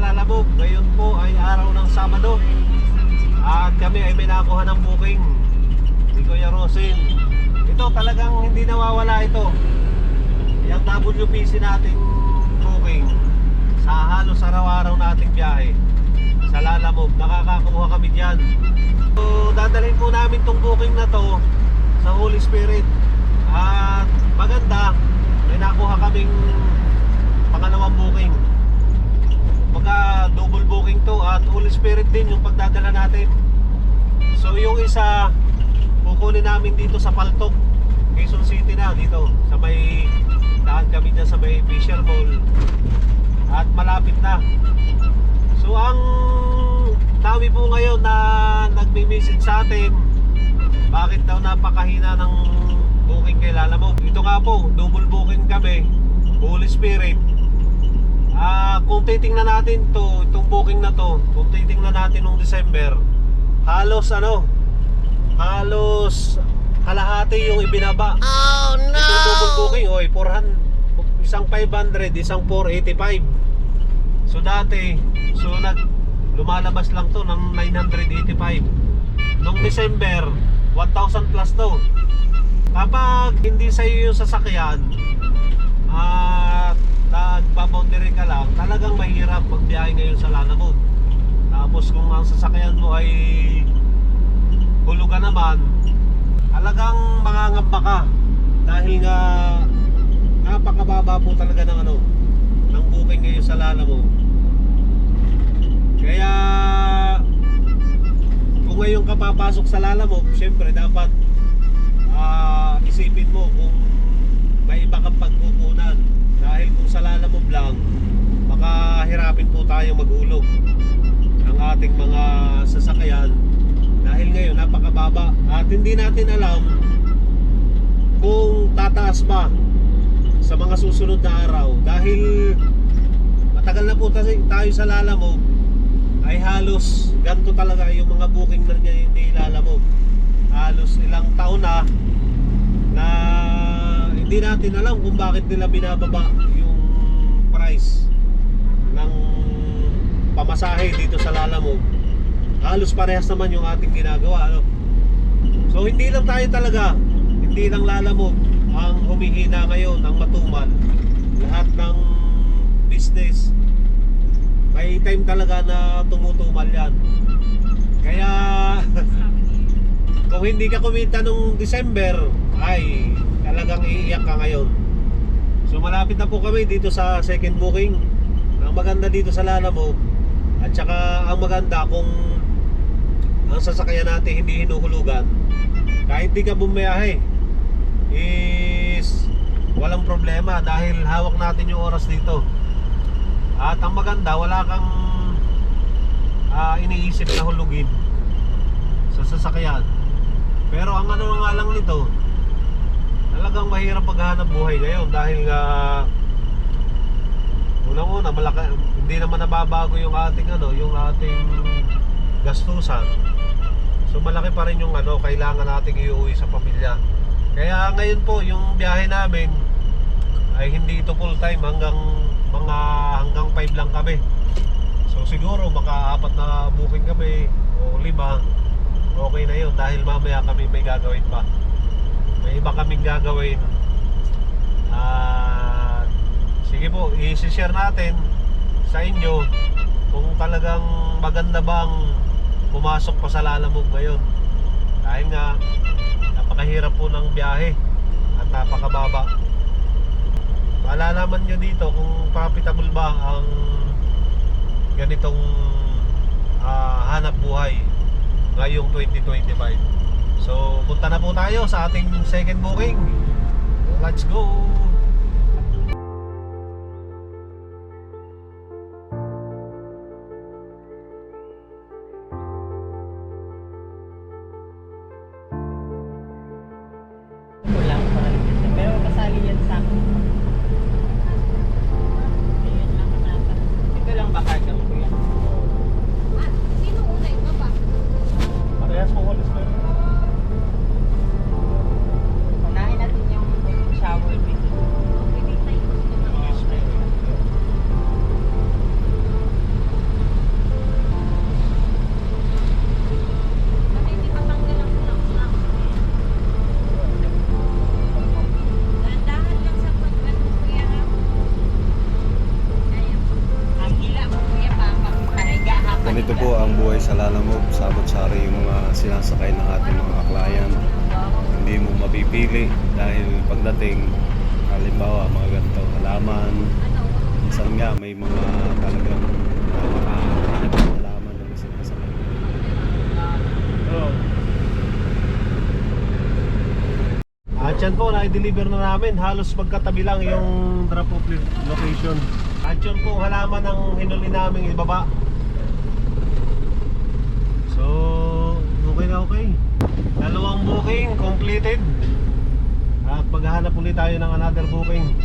Lalamog. Ngayon po ay araw ng Sabado. At kami ay may nakuha ng booking ni Kuya Rosin. Ito talagang hindi nawawala ito. Yung WPC nating booking sa halos araw-araw nating biyahe sa Lalamog. Nakakakuha kami dyan. So, dadalhin po namin tong booking na to sa Holy Spirit. At maganda, may nakuha kaming pangalawang booking. Pagka double booking to at Holy Spirit din yung pagdadala natin. So yung isa, kukunin namin dito sa Paltok, Quezon City na dito. Sa may, daan kami dyan sa may Fisher Mall. At malapit na. So ang dami po ngayon na nagme-message sa atin bakit daw napakahina ng booking kay Lalamog. Ito nga po, double booking kami, Holy Spirit. Ah, kung titingnan natin to, itong booking na to, kung titingnan natin nung December, halos ano, halos kalahati yung ibinaba. Oh no! Itong double booking, oy, 400, isang 500, isang 485. So dati, so nag lumalabas lang to ng 985. Nung December, 1,000 plus to. Kapag hindi sa iyo yung sasakyan, at nagpa-boundary ka lang, talagang mahirap magbiyahe ngayon sa Lanamog. Tapos kung ang sasakyan mo ay hulugan naman, talagang mangangamba ka dahil nga napakababa po talaga ng ano ng booking ngayon sa Lalamog. Kaya kung ngayon ka papasok sa Lalamog, syempre dapat ah, isipin mo kung may iba kang pagkukunan. Dahil kung sa Lalamog lang, baka hirapin po tayo maghulog ng ating mga sasakyan. Dahil ngayon napakababa. At hindi natin alam kung tataas pa sa mga susunod na araw. Dahil matagal na po tayo sa Lalamog ay halos ganito talaga yung mga booking na niya ni Lalamog halos ilang taon na na hindi natin alam kung bakit nila binababa yung price ng pamasahe dito sa Lalamog halos parehas naman yung ating ginagawa ano? so hindi lang tayo talaga hindi lang Lalamog ang humihina ngayon ang matumal. Lahat ng business may time talaga na tumutumal yan. Kaya kung hindi ka kumita nung December ay talagang iiyak ka ngayon. So malapit na po kami dito sa second booking. Ang maganda dito sa Lalamog at saka ang maganda kung ang sasakyan natin hindi hinuhulugan. Kahit di ka bumiyahe is walang problema dahil hawak natin yung oras dito. At ang maganda wala kang ah, iniisip na hulugin sa sasakyan. Pero ang ano nga lang nito talagang mahirap paghahanap buhay ngayon dahil nga unang-una malaki, hindi naman nababago yung ating ano yung ating gastusan. So malaki pa rin yung ano kailangan nating iuwi sa pamilya. Kaya ngayon po yung biyahe namin ay hindi ito full time hanggang mga hanggang 5 lang kami. So siguro maka apat na booking kami o lima okay na yun dahil mamaya kami may gagawin pa may iba kaming gagawin. At sige po i-share natin sa inyo kung talagang maganda bang pumasok pa sa Lalamog ngayon. Dahil nga napakahirap po ng biyahe at napakababa. Malalaman nyo dito kung profitable ba ang ganitong ah, hanap buhay ngayong 2025 so punta na po tayo sa ating second booking. Let's go dahil pagdating, halimbawa mga ganito, halaman, minsan nga may mga talagang halaman na sinasakay. At yan po, na-deliver na namin. Halos magkatabi lang yung drop-off location. At yun po, halaman ng hinuli namin ibaba. So, okay na okay. Dalawang booking completed. Maghahanap ulit tayo ng another booking.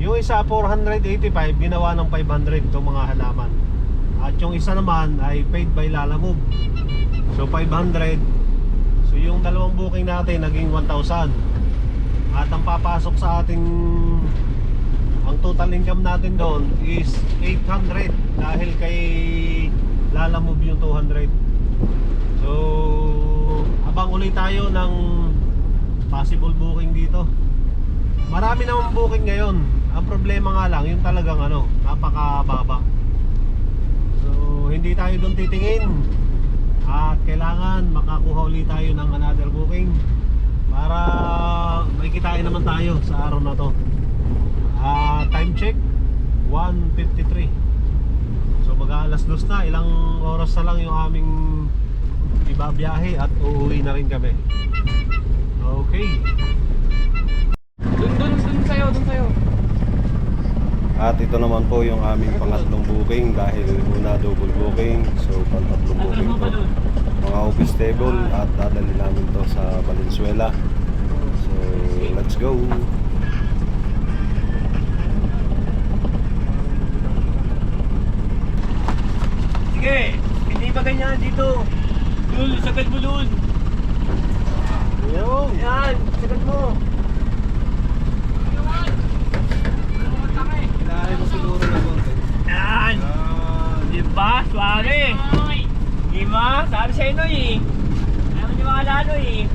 Yung isa 485, ginawa ng 500 itong mga halaman. At yung isa naman ay paid by Lalamove. So 500. So yung dalawang booking natin naging 1,000. At ang papasok sa ating ang total income natin doon is 800 dahil kay Lalamove yung 200. So abang ulit tayo ng possible booking dito. Marami namang booking ngayon. Ang problema nga lang yung talagang ano, napakababa. So hindi tayo doon titingin. At kailangan makakuha ulit tayo ng another booking para may kitain naman tayo sa araw na to. Ah, time check 1:53. So mag-aalas dos na, ilang oras na lang yung aming ibabiyahe at uuwi na rin kami. Okay. Dun, dun, dun sa'yo, dun sa'yo. At ito naman po yung aming pangatlong booking dahil una double booking. So pangatlong booking po. Mga office table at dadali namin to sa Valenzuela. So let's go. Sige, hindi ba ganyan dito? Dun, sagad mo dun. Yo. Yan, sagad mo. Ilahin mo siguro na konti. Yan. Di ba? Suave. Di ba? Sabi sa'yo no eh. Ayaw mo di makalalo eh.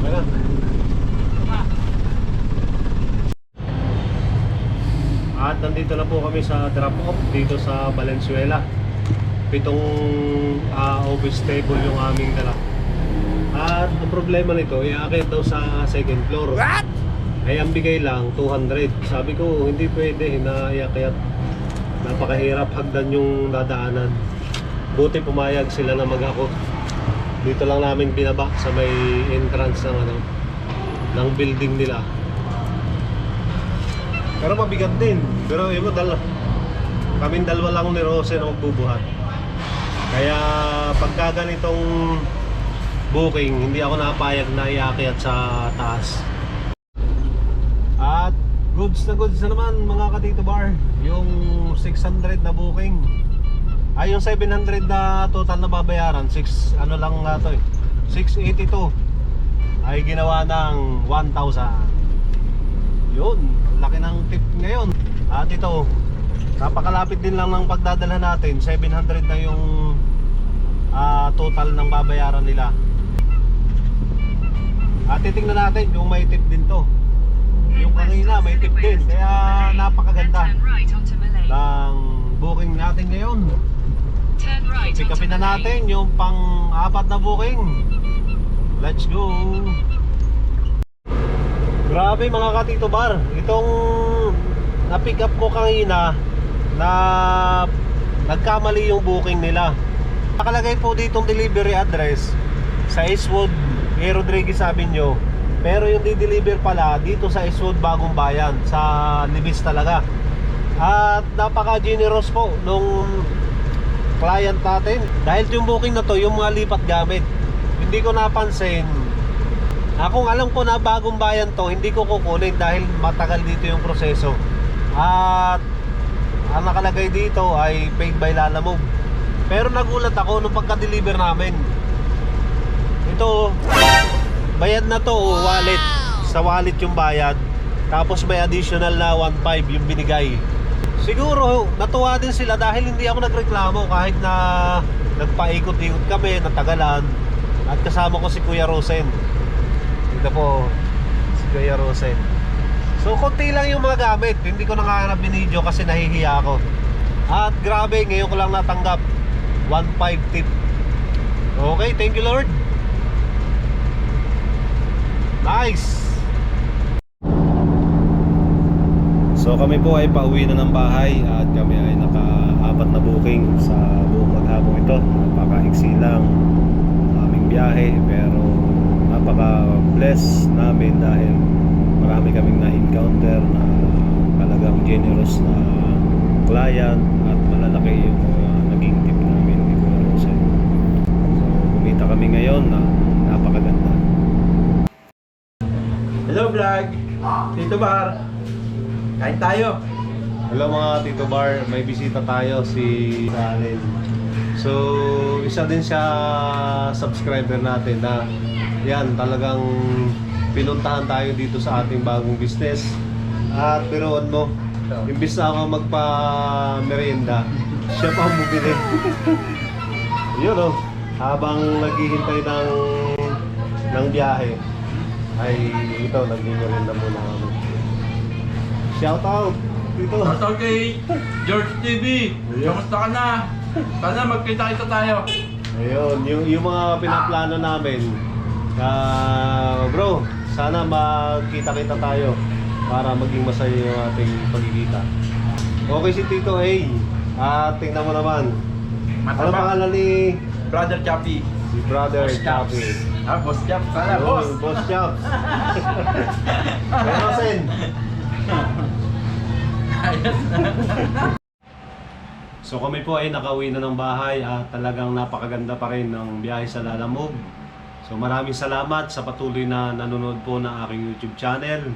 Wala. At nandito na po kami sa drop off dito sa Valenzuela. Pitong ah, office table yung aming dala. At ang problema nito, iaakit daw sa second floor. What? Ay ang bigay lang 200. Sabi ko hindi pwede na iakyat. Napakahirap hagdan yung dadaanan. Buti pumayag sila na mag-ako. Dito lang namin binaba sa may entrance ng ano ng building nila. Pero mabigat din. Pero yun mo, dal kaming dalawa lang ni Rose na magbubuhat. Kaya pagka ganitong booking, hindi ako napayag na iakyat sa taas. At goods na goods na naman mga katito bar. Yung 600 na booking. Ay yung 700 na total na babayaran, 6 ano lang nga to eh. 682 ay ginawa ng 1,000. Yun, laki ng tip ngayon. At ito, napakalapit din lang ng pagdadala natin. 700 na yung ah, total ng babayaran nila. At titingnan natin kung may tip din to. Yung kanina may tip din. Kaya napakaganda ng booking natin ngayon. Pick upin na natin yung pang-apat na booking. Let's go! Grabe mga katito bar. Itong na-pick up ko kanina na nagkamali yung booking nila. Nakalagay po ditong delivery address sa Eastwood, A. Rodriguez Avenue. Pero yung di-deliver pala dito sa Eastwood Bagong Bayan sa Libis talaga. At napaka-generous po nung client natin. Dahil yung booking na to, yung mga lipat gamit. Hindi ko napansin. Kung alam ko na bagong bayan to, hindi ko kukunin dahil matagal dito yung proseso. At ang nakalagay dito ay paid by Lalamove. Pero nagulat ako nung pagka-deliver namin. Ito, bayad na to, wallet. Sa wallet yung bayad. Tapos may additional na 1.5 yung binigay. Siguro natuwa din sila dahil hindi ako nagreklamo kahit na nagpaikot-ikot kami, natagalan. At kasama ko si Kuya Rosen. Dito po si Kuya Rosen. So konti lang yung mga gamit. Hindi ko na nga binidyo kasi nahihiya ako. At grabe, ngayon ko lang natanggap. 1.5 tip. Okay, thank you Lord. Nice. So kami po ay pauwi na ng bahay at kami ay naka-apat na booking sa buong maghapon ito. Napaka-iksi lang ang aming biyahe pero napaka-bless namin dahil marami kaming na-encounter na talagang generous na client at malalaki yung mga naging tip namin ni Kuya Rosel. So kumita kami ngayon na napakaganda. Hello vlog! Tito Bar! Kain tayo! Hello mga Tito Bar, may bisita tayo si Allen. So, isa din siya subscriber natin na yan, talagang pinuntahan tayo dito sa ating bagong business. At biruan mo, imbis na ako magpa-merienda, siya pa ang bumili. Yun o, habang naghihintay ng ng biyahe, ay ito, nagmimerienda muna kami. Shout out! Dito. Shoutout kay George TV. Kamusta ka na? Sana magkita-kita tayo. Ayun, yung, yung mga pinaplano namin. ah bro, sana magkita-kita tayo para maging masaya yung ating pagkikita. Okay si Tito A. At tingnan mo naman. Ano Mataba. pangalan ni Brother Chappy. si Brother Boss Chaps. Chappy? Ah, Boss Chap. Sana, boss. Boss Chaps. Kaya Sen. So kami po ay nakauwi na ng bahay at talagang napakaganda pa rin ng biyahe sa Lalamog. So maraming salamat sa patuloy na nanonood po ng aking YouTube channel.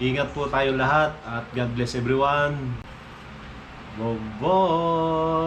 Ingat po tayo lahat at God bless everyone. Bye-bye!